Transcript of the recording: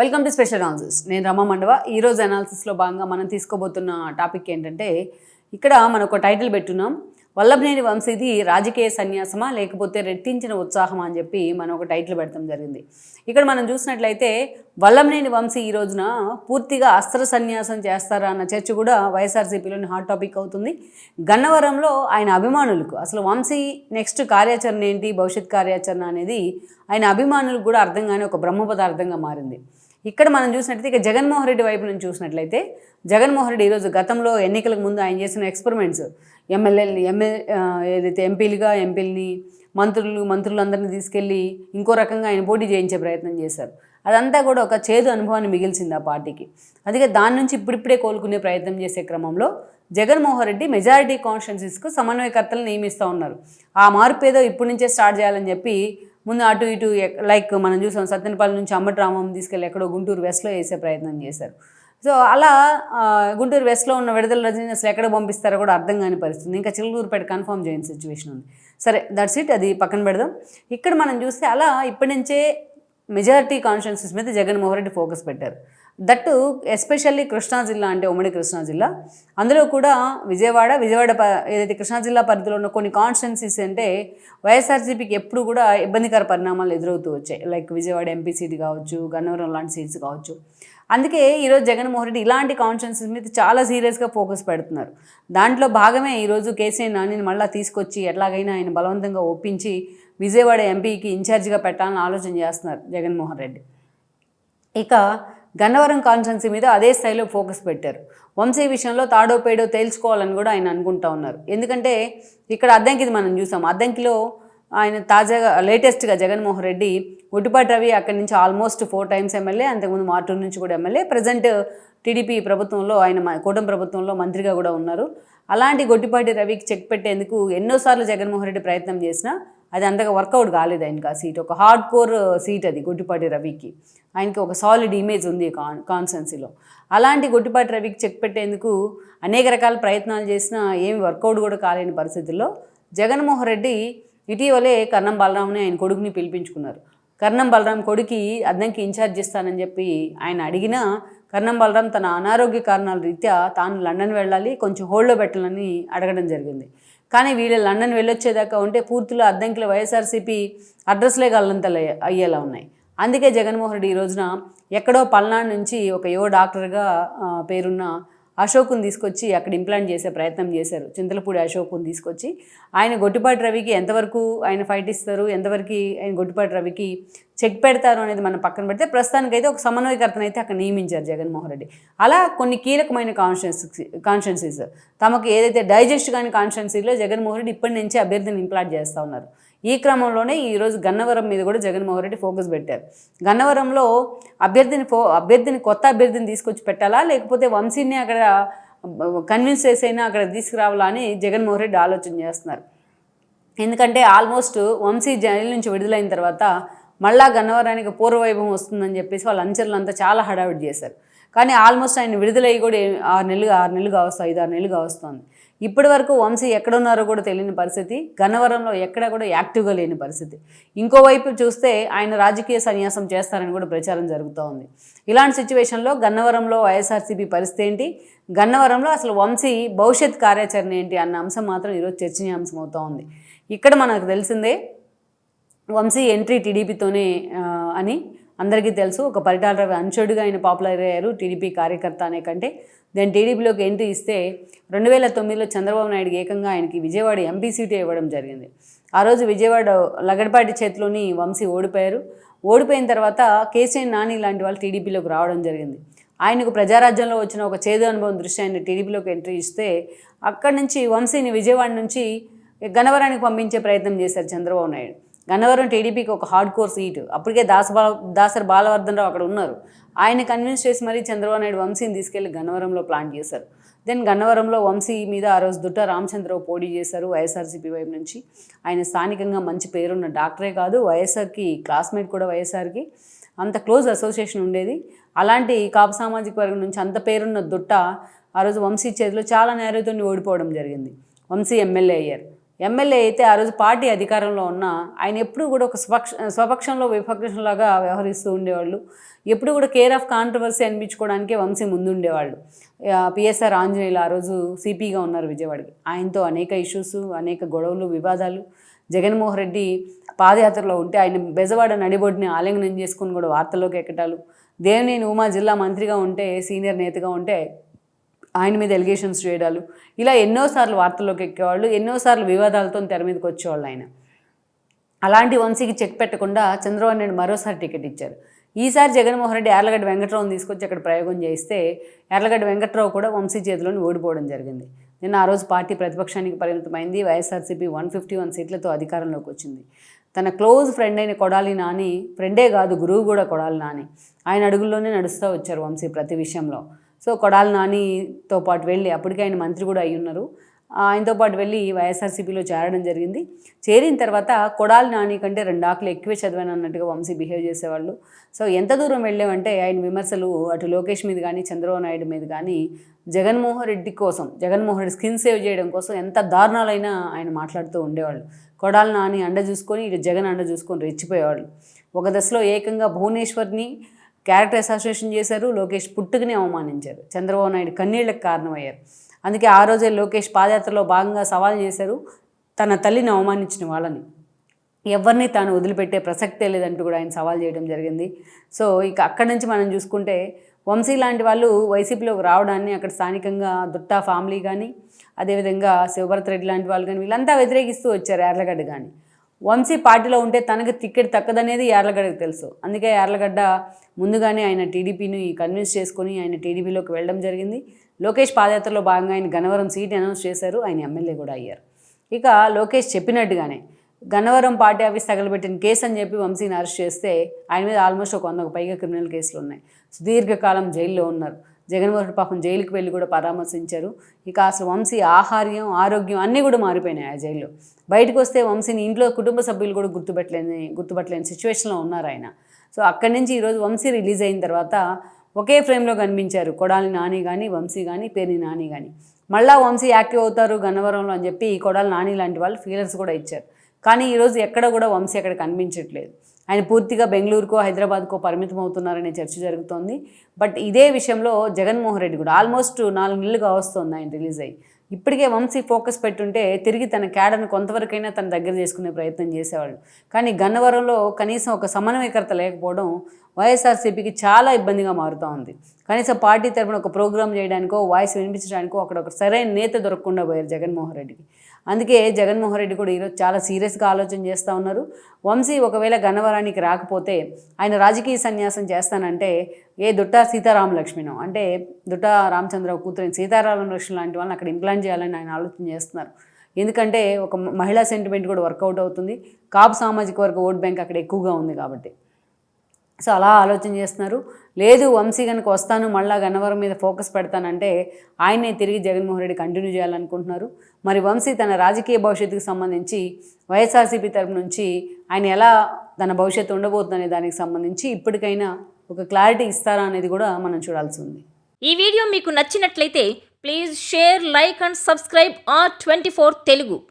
Welcome to special analysis నేను రమా మండవ. ఈరోజు అనాలిసిస్లో భాగంగా మనం తీసుకోబోతున్న టాపిక్ ఏంటంటే ఇక్కడ మనం ఒక టైటిల్ పెట్టున్నాం. వల్లభనేని వంశీది రాజకీయ సన్యాసమా లేకపోతే రెట్టించిన ఉత్సాహమా అని చెప్పి మనం ఒక టైటిల్ పెడతాం జరిగింది. ఇక్కడ మనం చూసినట్లయితే వల్లభనేని వంశీ ఈ రోజున పూర్తిగా అస్త్ర సన్యాసం చేస్తారా అన్న చర్చ కూడా వైఎస్ఆర్సీపీలోని హాట్ టాపిక్ అవుతుంది. గన్నవరంలో ఆయన అభిమానులకు అసలు వంశీ నెక్స్ట్ కార్యాచరణ ఏంటి భవిష్యత్ కార్యాచరణ అనేది ఆయన అభిమానులకు కూడా అర్థం కానీ ఒక బ్రహ్మ పదార్థంగా మారింది. ఇక్కడ మనం చూసినట్లయితే ఇక జగన్మోహన్ రెడ్డి వైపు నుంచి చూసినట్లయితే జగన్మోహన్ రెడ్డి ఈరోజు గతంలో ఎన్నికలకు ముందు ఆయన చేసిన ఎక్స్పెరిమెంట్స్ ఎమ్మెల్యేని ఎంఎల్ ఏదైతే ఎంపీలుగా ఎంపీలని మంత్రులు మంత్రులందరినీ తీసుకెళ్ళి ఇంకో రకంగా ఆయన పోటీ చేయించే ప్రయత్నం చేశారు. అదంతా కూడా ఒక చేదు అనుభవాన్ని మిగిల్చింది ఆ పార్టీకి. అందుకే దాని నుంచి ఇప్పుడిప్పుడే కోలుకునే ప్రయత్నం చేసే క్రమంలో జగన్మోహన్ రెడ్డి మెజారిటీ కాన్స్టిట్యున్సీస్కు సమన్వయకర్తలు నియమిస్తూ ఉన్నారు. ఆ మార్పు ఏదో ఇప్పటి నుంచే స్టార్ట్ చేయాలని చెప్పి ముందు అటు ఇటు లైక్ మనం చూసాం సత్యనపల్లి నుంచి అమ్మట్రామం తీసుకెళ్ళి ఎక్కడో గుంటూరు వెస్ట్లో వేసే ప్రయత్నం చేశారు. సో అలా గుంటూరు వెస్ట్లో ఉన్న విడుదల రజని అసలు ఎక్కడ పంపిస్తారో కూడా అర్థం కాని పరిస్థితి. ఇంకా చిలుకూరుపేట కన్ఫర్మ్ చేయని సిచ్యువేషన్ ఉంది. సరే దట్స్ ఇట్ అది పక్కన పెడదాం. ఇక్కడ మనం చూస్తే అలా ఇప్పటి నుంచే మెజారిటీ కాన్స్టిట్యున్సీస్ మీద జగన్మోహన్ రెడ్డి ఫోకస్ పెట్టారు. దట్టు ఎస్పెషల్లీ కృష్ణా జిల్లా అంటే ఉమ్మడి కృష్ణా జిల్లా. అందులో కూడా విజయవాడ విజయవాడ ప ఏదైతే కృష్ణా జిల్లా పరిధిలో ఉన్న కొన్ని కాన్స్టిట్యున్సీస్ అంటే వైఎస్ఆర్సీపీకి ఎప్పుడు కూడా ఇబ్బందికర పరిణామాలు ఎదురవుతూ వచ్చాయి. లైక్ విజయవాడ ఎంపీ సీట్ కావచ్చు గన్నవరం లాంటి సీట్స్ కావచ్చు. అందుకే ఈరోజు జగన్మోహన్ రెడ్డి ఇలాంటి కాన్స్టిట్యున్సీస్ మీద చాలా సీరియస్గా ఫోకస్ పెడుతున్నారు. దాంట్లో భాగమే ఈరోజు కేసీఆర్ నానిని మళ్ళీ తీసుకొచ్చి ఎట్లాగైనా ఆయన బలవంతంగా ఒప్పించి విజయవాడ ఎంపీకి ఇన్ఛార్జిగా పెట్టాలని ఆలోచన చేస్తున్నారు జగన్మోహన్ రెడ్డి. ఇక గన్నవరం కాన్స్టెన్సీ మీద అదే స్థాయిలో ఫోకస్ పెట్టారు. వంశీ విషయంలో తాడో పేడో తేల్చుకోవాలని కూడా ఆయన అనుకుంటా ఉన్నారు. ఎందుకంటే ఇక్కడ అద్దంకిది మనం చూసాం. అద్దంకిలో ఆయన తాజాగా లేటెస్ట్గా జగన్మోహన్ రెడ్డి ఒడ్డుపాటి రవి అక్కడి నుంచి ఆల్మోస్ట్ ఫోర్ టైమ్స్ ఎమ్మెల్యే అంతకుముందు మాటూరు నుంచి కూడా ఎమ్మెల్యే ప్రజెంట్ టీడీపీ ప్రభుత్వంలో ఆయన కూటమి ప్రభుత్వంలో మంత్రిగా కూడా ఉన్నారు. అలాంటి గొట్టిపాటి రవికి చెక్ పెట్టేందుకు ఎన్నోసార్లు జగన్మోహన్ రెడ్డి ప్రయత్నం చేసినా అది అంతగా వర్కౌట్ కాలేదు ఆయనకి ఆ సీట్ ఒక హార్డ్ కోర్ సీట్ అది గొడ్డిపాటి రవికి. ఆయనకి ఒక సాలిడ్ ఇమేజ్ ఉంది కాన్ కాన్స్టెన్సీలో అలాంటి గొడ్డిపాటి రవికి చెక్ పెట్టేందుకు అనేక రకాల ప్రయత్నాలు చేసినా ఏమి వర్కౌట్ కూడా కాలేని పరిస్థితుల్లో జగన్మోహన్ రెడ్డి ఇటీవలే కర్ణం బలరాంని ఆయన కొడుకుని పిలిపించుకున్నారు. కర్ణం బలరాం కొడుకి అద్దంకి ఇన్ఛార్జ్ ఇస్తానని చెప్పి ఆయన అడిగినా కర్ణం బలరాం తన అనారోగ్య కారణాల రీత్యా తాను లండన్ వెళ్ళాలి కొంచెం హోల్డ్లో పెట్టాలని అడగడం జరిగింది. కానీ వీళ్ళు లండన్ వెళ్ళొచ్చేదాకా ఉంటే పూర్తిలో అద్దంకిల వైఎస్ఆర్సీపీ అడ్రస్లే గల్లంతలు అయ్యేలా ఉన్నాయి. అందుకే జగన్మోహన్ రెడ్డి ఈ రోజున ఎక్కడో పల్నాడు నుంచి ఒక యువ డాక్టర్గా పేరున్న అశోక్ని తీసుకొచ్చి అక్కడ ఇంప్లాంట్ చేసే ప్రయత్నం చేశారు. చింతలపూడి అశోక్ని తీసుకొచ్చి ఆయన గొట్టిపాటి రవికి ఎంతవరకు ఆయన ఫైట్ ఇస్తారు ఎంతవరకు ఆయన గొట్టిపాటి రవికి చెక్ పెడతారు అనేది మనం పక్కన పెడితే ప్రస్తుతానికైతే ఒక సమన్వయకర్తను అయితే అక్కడ నియమించారు జగన్మోహన్ రెడ్డి. అలా కొన్ని కీలకమైన కాన్స్టిట్యున్సీ కాన్స్టిట్యున్సీస్ తమకు ఏదైతే డైజెస్ట్ కాని కాన్స్టిట్యున్సీలో జగన్మోహన్ రెడ్డి ఇప్పటి నుంచే అభ్యర్థిని ఇంప్లాంట్ చేస్తూ ఉన్నారు. ఈ క్రమంలోనే ఈరోజు గన్నవరం మీద కూడా జగన్మోహన్ రెడ్డి ఫోకస్ పెట్టారు. గన్నవరంలో అభ్యర్థిని ఫో అభ్యర్థిని కొత్త అభ్యర్థిని తీసుకొచ్చి పెట్టాలా? లేకపోతే వంశీని అక్కడ కన్విన్స్ చేసైనా అక్కడ తీసుకురావాలా అని జగన్మోహన్ రెడ్డి ఆలోచన చేస్తున్నారు. ఎందుకంటే ఆల్మోస్ట్ వంశీ జైలు నుంచి విడుదలైన తర్వాత మళ్ళా గన్నవరానికి పూర్వవైభవం వస్తుందని చెప్పేసి వాళ్ళ అంచర్లంతా చాలా హడావిడి చేశారు. కానీ ఆల్మోస్ట్ ఆయన విడుదలయ్యి కూడా ఆరు నెలలు ఆరు నెలలుగా వస్తాయి ఐదు ఆరు నెలలుగా వస్తుంది ఇప్పటి వరకు వంశీ ఎక్కడున్నారో కూడా తెలియని పరిస్థితి. గన్నవరంలో ఎక్కడ కూడా యాక్టివ్గా లేని పరిస్థితి. ఇంకోవైపు చూస్తే ఆయన రాజకీయ సన్యాసం చేస్తారని కూడా ప్రచారం జరుగుతూ ఉంది. ఇలాంటి సిచ్యువేషన్లో గన్నవరంలో వైఎస్ఆర్సీపీ పరిస్థితి ఏంటి? గన్నవరంలో అసలు వంశీ భవిష్యత్ కార్యాచరణ ఏంటి? అన్న అంశం మాత్రం ఈరోజు చర్చనీయాంశం అవుతూ ఉంది. ఇక్కడ మనకు తెలిసిందే వంశీ ఎంట్రీ టీడీపీతోనే అని అందరికీ తెలుసు. ఒక పరిటాల రవి అంచుడుగా ఆయన పాపులర్ అయ్యారు టీడీపీ కార్యకర్త అనే కంటే. దెన్ టీడీపీలోకి ఎంట్రీ ఇస్తే రెండు వేల తొమ్మిదిలో చంద్రబాబు నాయుడుకి ఏకంగా ఆయనకి విజయవాడ ఎంపీ సీటు ఇవ్వడం జరిగింది. ఆ రోజు విజయవాడ లగడపాటి చేతిలోని వంశీ ఓడిపోయారు. ఓడిపోయిన తర్వాత కేసీఆర్ నాని లాంటి వాళ్ళు టీడీపీలోకి రావడం జరిగింది. ఆయనకు ప్రజారాజ్యంలో వచ్చిన ఒక చేదు అనుభవం దృష్టి ఆయన టీడీపీలోకి ఎంట్రీ ఇస్తే అక్కడి నుంచి వంశీని విజయవాడ నుంచి గన్నవరానికి పంపించే ప్రయత్నం చేశారు చంద్రబాబు నాయుడు. గన్నవరం టీడీపీకి ఒక హార్డ్ కోర్ సీటు. అప్పటికే దాసబా దాసరి బాలవర్ధన్ రావు అక్కడ ఉన్నారు. ఆయన కన్విన్స్ చేసి మరీ చంద్రబాబు నాయుడు వంశీని తీసుకెళ్ళి గన్నవరంలో ప్లాన్ చేశారు. దెన్ గన్నవరంలో వంశీ మీద ఆ రోజు దుట్ట రామచంద్రరావు పోటీ చేశారు వైఎస్ఆర్సీపీ వైపు నుంచి. ఆయన స్థానికంగా మంచి పేరున్న డాక్టరే కాదు వైఎస్ఆర్కి క్లాస్మేట్ కూడా వైఎస్ఆర్కి. అంత క్లోజ్ అసోసియేషన్ ఉండేది. అలాంటి కాపు సామాజిక వర్గం నుంచి అంత పేరున్న దుట్ట ఆ రోజు వంశీ చేతిలో చాలా నేరతో ఓడిపోవడం జరిగింది. వంశీ ఎమ్మెల్యే అయ్యారు. ఎమ్మెల్యే అయితే ఆ రోజు పార్టీ అధికారంలో ఉన్న ఆయన ఎప్పుడు కూడా ఒక స్వపక్ష స్వపక్షంలో విపక్షంలాగా వ్యవహరిస్తూ ఉండేవాళ్ళు. ఎప్పుడు కూడా కేర్ ఆఫ్ కాంట్రవర్సీ అనిపించుకోవడానికే వంశీ ముందుండేవాళ్ళు. పిఎస్ఆర్ ఆంజనేయులు ఆ రోజు సిపిగా ఉన్నారు విజయవాడకి. ఆయనతో అనేక ఇష్యూస్ అనేక గొడవలు వివాదాలు. జగన్మోహన్ రెడ్డి పాదయాత్రలో ఉంటే ఆయన బెజవాడ నడిబొడ్డుని ఆలింగనం చేసుకుని కూడా వార్తల్లోకి ఎక్కటాలు. దేవినేని ఉమా జిల్లా మంత్రిగా ఉంటే సీనియర్ నేతగా ఉంటే ఆయన మీద ఎలిగేషన్స్ చేయడాలు. ఇలా ఎన్నోసార్లు వార్తల్లోకి ఎక్కేవాళ్ళు ఎన్నోసార్లు వివాదాలతో తెర మీదకి వచ్చేవాళ్ళు ఆయన. అలాంటి వంశీకి చెక్ పెట్టకుండా చంద్రబాబు నాయుడు మరోసారి టికెట్ ఇచ్చారు. ఈసారి జగన్మోహన్ రెడ్డి యార్లగడ్డ వెంకట్రావుని తీసుకొచ్చి అక్కడ ప్రయోగం చేస్తే యార్లగడ్డ వెంకట్రావు కూడా వంశీ చేతిలోని ఓడిపోవడం జరిగింది. నిన్న ఆ రోజు పార్టీ ప్రతిపక్షానికి పరిమితమైంది. వైఎస్ఆర్సీపీ వన్ ఫిఫ్టీ వన్ సీట్లతో అధికారంలోకి వచ్చింది. తన క్లోజ్ ఫ్రెండ్ అయిన కొడాలి నాని ఫ్రెండే కాదు గురువు కూడా కొడాలి నాని. ఆయన అడుగుల్లోనే నడుస్తూ వచ్చారు వంశీ ప్రతి విషయంలో. సో కొడాలి నానితో పాటు వెళ్ళి అప్పటికే ఆయన మంత్రి కూడా అయి ఉన్నారు. ఆయనతో పాటు వెళ్ళి వైఎస్ఆర్సీపీలో చేరడం జరిగింది. చేరిన తర్వాత కొడాలి నాని కంటే రెండు ఆకులు ఎక్కువే చదివాను అన్నట్టుగా వంశీ బిహేవ్ చేసేవాళ్ళు. సో ఎంత దూరం వెళ్ళామంటే ఆయన విమర్శలు అటు లోకేష్ మీద కానీ చంద్రబాబు నాయుడు మీద కానీ జగన్మోహన్ రెడ్డి కోసం జగన్మోహన్ రెడ్డి స్కిన్ సేవ్ చేయడం కోసం ఎంత దారుణాలైనా ఆయన మాట్లాడుతూ ఉండేవాళ్ళు. కొడాలి నాని అండ చూసుకొని ఇటు జగన్ అండ చూసుకొని రెచ్చిపోయేవాళ్ళు. ఒక దశలో ఏకంగా భువనేశ్వర్ని క్యారెక్టర్ అసోసియేషన్ చేశారు లోకేష్ పుట్టుకుని అవమానించారు. చంద్రబాబు నాయుడు కన్నీళ్ళకు కారణమయ్యారు. అందుకే ఆ రోజే లోకేష్ పాదయాత్రలో భాగంగా సవాల్ చేశారు తన తల్లిని అవమానించిన వాళ్ళని. ఎవరిని తాను వదిలిపెట్టే ప్రసక్తే లేదంటూ కూడా ఆయన సవాల్ చేయడం జరిగింది. సో ఇక అక్కడి నుంచి మనం చూసుకుంటే వంశీ లాంటి వాళ్ళు వైసీపీలోకి రావడాన్ని అక్కడ స్థానికంగా దుట్టా ఫ్యామిలీ కానీ అదేవిధంగా శివభరత్ రెడ్డి లాంటి వాళ్ళు కానీ వీళ్ళంతా వ్యతిరేకిస్తూ వచ్చారు ఎర్లగడ్డ కానీ వంశీ పార్టీలో ఉంటే తనకు టికెట్ తక్కదనేది యార్లగడ్డకు తెలుసు. అందుకే యార్లగడ్డ ముందుగానే ఆయన టీడీపీని కన్విన్స్ చేసుకొని ఆయన టీడీపీలోకి వెళ్ళడం జరిగింది. లోకేష్ పాదయాత్రలో భాగంగా ఆయన గన్నవరం సీట్ అనౌన్స్ చేశారు. ఆయన ఎమ్మెల్యే కూడా అయ్యారు. ఇక లోకేష్ చెప్పినట్టుగానే గన్నవరం పార్టీ ఆఫీస్ తగలబెట్టిన కేసు అని చెప్పి వంశీని అరెస్ట్ చేస్తే ఆయన మీద ఆల్మోస్ట్ ఒక వందకు పైగా క్రిమినల్ కేసులు ఉన్నాయి. సుదీర్ఘకాలం జైల్లో ఉన్నారు. జగన్మోహన్ పాపం జైలుకి వెళ్ళి కూడా పరామర్శించారు. ఇక అసలు వంశీ ఆహార్యం ఆరోగ్యం అన్నీ కూడా మారిపోయినాయి ఆ జైల్లో. బయటకు వస్తే వంశీని ఇంట్లో కుటుంబ సభ్యులు కూడా గుర్తుపెట్టలేని గుర్తుపట్టలేని సిచ్యువేషన్లో ఉన్నారు ఆయన. సో అక్కడి నుంచి ఈరోజు వంశీ రిలీజ్ అయిన తర్వాత ఒకే ఫ్రేమ్లో కనిపించారు. కొడాలి నాని కానీ వంశీ కానీ పేర్ని నాని కానీ మళ్ళా వంశీ యాక్టివ్ అవుతారు గన్నవరంలో అని చెప్పి కొడాలి నాని లాంటి వాళ్ళు ఫీలర్స్ కూడా ఇచ్చారు. కానీ ఈరోజు ఎక్కడ కూడా వంశీ అక్కడ కనిపించట్లేదు. ఆయన పూర్తిగా బెంగళూరుకో హైదరాబాద్కో పరిమితం అవుతున్నారనే చర్చ జరుగుతోంది. బట్ ఇదే విషయంలో జగన్మోహన్ రెడ్డి కూడా ఆల్మోస్ట్ నాలుగు నెలలుగా వస్తుంది ఆయన రిలీజ్ అయ్యి. ఇప్పటికే వంశీ ఫోకస్ పెట్టుంటే తిరిగి తన క్యాడర్ను కొంతవరకైనా తన దగ్గర చేసుకునే ప్రయత్నం చేసేవాళ్ళు. కానీ గన్నవరంలో కనీసం ఒక సమన్వయకర్త లేకపోవడం వైఎస్ఆర్సీపీకి చాలా ఇబ్బందిగా మారుతూ ఉంది. కనీసం పార్టీ తరపున ఒక ప్రోగ్రామ్ చేయడానికో వాయిస్ వినిపించడానికో అక్కడ ఒక సరైన నేత దొరకకుండా పోయారు జగన్మోహన్ రెడ్డికి. అందుకే జగన్మోహన్ రెడ్డి కూడా ఈరోజు చాలా సీరియస్గా ఆలోచన చేస్తూ ఉన్నారు. వంశీ ఒకవేళ గన్నవరానికి రాకపోతే ఆయన రాజకీయ సన్యాసం చేస్తానంటే ఏ దుట్టా సీతారామ లక్ష్మినో అంటే దుట్టా రామచంద్రరావు కూతురైన సీతారామ లక్ష్మి లాంటి వాళ్ళని అక్కడ ఇంప్లాంట్ చేయాలని ఆయన ఆలోచన చేస్తున్నారు. ఎందుకంటే ఒక మహిళా సెంటిమెంట్ కూడా వర్కౌట్ అవుతుంది. కాపు సామాజిక వర్గ ఓట్ బ్యాంక్ అక్కడ ఎక్కువగా ఉంది కాబట్టి. సో అలా ఆలోచన చేస్తున్నారు. లేదు వంశీ కనుక వస్తాను మళ్ళా గన్నవరం మీద ఫోకస్ పెడతానంటే ఆయనే తిరిగి జగన్మోహన్ రెడ్డి కంటిన్యూ చేయాలనుకుంటున్నారు. మరి వంశీ తన రాజకీయ భవిష్యత్తుకు సంబంధించి వైఎస్ఆర్సీపీ తరపు నుంచి ఆయన ఎలా తన భవిష్యత్తు ఉండబోతుందనే దానికి సంబంధించి ఇప్పటికైనా ఒక క్లారిటీ ఇస్తారా అనేది కూడా మనం చూడాల్సి ఉంది. ఈ వీడియో మీకు నచ్చినట్లయితే please share like and subscribe R twenty four Telugu.